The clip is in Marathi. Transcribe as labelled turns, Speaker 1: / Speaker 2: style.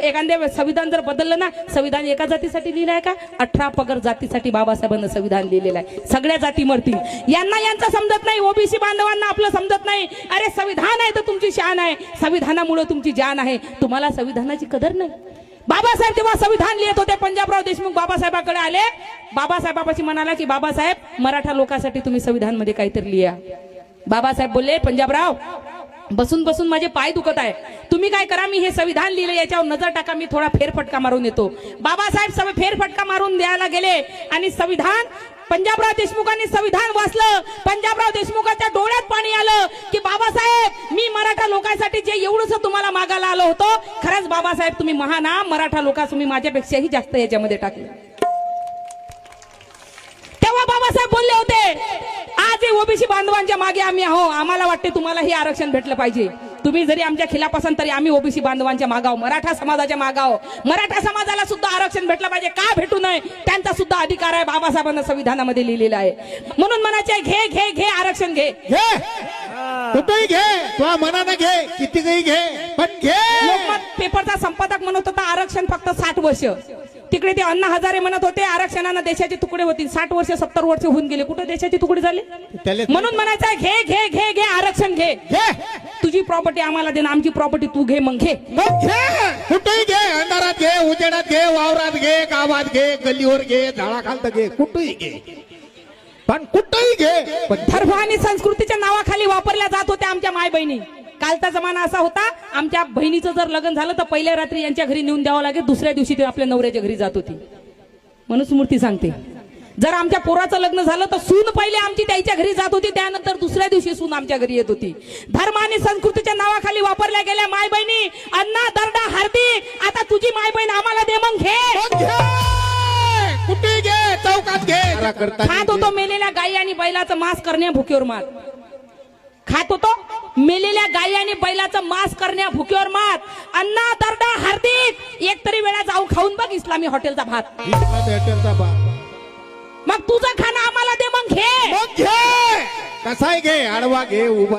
Speaker 1: एखाद्या संविधान जर बदललं ना संविधान एका जातीसाठी लिहिलं आहे का? अठरा पगड जातीसाठी बाबासाहेबांना संविधान लिहिलेलं आहे. सगळ्या जाती मरतील. यांना यांचं समजत नाही ओबीसी बांधवांना आपलं समजत नाही. अरे संविधान आहे तर तुमची शान आहे. संविधानामुळे तुमची जान आहे. तुम्हाला संविधानाची कदर नाही. बाबासाहेब जेव्हा संविधान लिहित होते पंजाबराव देशमुख बाबासाहेबाकडे आले. बाबासाहेबापाशी म्हणाला की बाबासाहेब मराठा लोकांसाठी तुम्ही संविधानमध्ये काहीतरी लिहा. बाबासाहेब बोलले पंजाबराव बसून बसून माझे पाय दुखत आहे. तुम्ही काय करा मी हे संविधान लिहिले याच्यावर नजर टाका मी थोडा फेरफटका मारून येतो. बाबासाहेब सगळे फेरफटका मारून द्यायला गेले आणि संविधान पंजाबराव देशमुखांनी संविधान वाचलं. पंजाबराव देशमुखाच्या डोळ्यात पाणी आलं की बाबासाहेब मी मराठा लोकांसाठी जे एवढंच तुम्हाला मागायला आलो होतो खरंच बाबासाहेब तुम्ही महान मराठा लोकांस तुम्ही माझ्यापेक्षाही जास्त याच्यामध्ये टाकले. तेव्हा बाबासाहेब बोलले होते आज ओबीसी बांधवांच्या मागे आम्ही आहो. आम्हाला वाटते तुम्हाला हे आरक्षण भेटलं पाहिजे. तुम्ही जरी आमच्या खिलाफ असाल तरी आम्ही ओबीसी बांधवांच्या मागाव मराठा समाजाच्या मागाव. मराठा समाजाला सुद्धा आरक्षण भेटलं पाहिजे. का भेटू नये? त्यांचा सुद्धा अधिकार आहे बाबासाहेबांना संविधानामध्ये लिहिलेला आहे. म्हणून म्हणायचे घे घे घे आरक्षण घे.
Speaker 2: घे. कुठेही घे. तुझ्या मनानं घे. किती काही घे. पण घे.
Speaker 1: लोकमत पेपरचा संपादक म्हणत होता आरक्षण फक्त साठ वर्ष. तिकडे ते अण्णा हजारे म्हणत होते आरक्षणानं देशाचे तुकडे होतील. साठ वर्ष सत्तर वर्ष होऊन गेले. कुठे देशाचे तुकडे झाले?
Speaker 2: त्याले
Speaker 1: म्हणून म्हणायचं आहे, घे घे घे घे आरक्षण घे.
Speaker 2: घे.
Speaker 1: तुझी प्रॉपर्टी आम्हाला दे ना आमची प्रॉपर्टी तू घे मग घे.
Speaker 2: मग घे. कुठेही घे अंधारात घे उजेडात घे वावरात घे गावात घे गल्लीवर घे झाडाखालत घे कुठेही घे. पण कुठेही घे. पण
Speaker 1: धर्म आणि संस्कृतीच्या नावाखाली वापरल्या जात होत्या आमच्या माय बहिणी कालचा जमाना असा होता आमच्या बहिणीचं जर लग्न झालं तर पहिल्या रात्री यांच्या घरी नेऊन द्यावं लागेल दुसऱ्या दिवशी ते आपल्या नवऱ्याच्या घरी जात होती. म्हणून स्मृती सांगते. जर आमच्या पोराचं लग्न झालं तर सून पहिले आमची त्याच्या घरी जात होती त्यानंतर दुसऱ्या दिवशी सून आमच्या घरी येत होती. धर्म आणि संस्कृतीच्या नावाखाली वापरल्या गेल्या माय बहिणी अण्णा दरडा हार्दिक आता तुझी माय बहीण आम्हाला दे मग घे.
Speaker 2: चौकात घे.
Speaker 1: खात होतो मेलेल्या गायी आणि बैलाचं मांस करण्या भुकेवर मात खात होतो? मेलेल्या गायी आणि बैलाचं मांस करण्या भुकेवर मात. अण्णा दरडा हार्दिक. एक तरी वेळा जाऊ खाऊन बघ इस्लामी हॉटेलचा भात.
Speaker 2: इथला theaterचा
Speaker 1: मग तुझं खाणं आम्हाला दे मग घे.
Speaker 2: मग घे. कसाही घे आडवा घे उभा.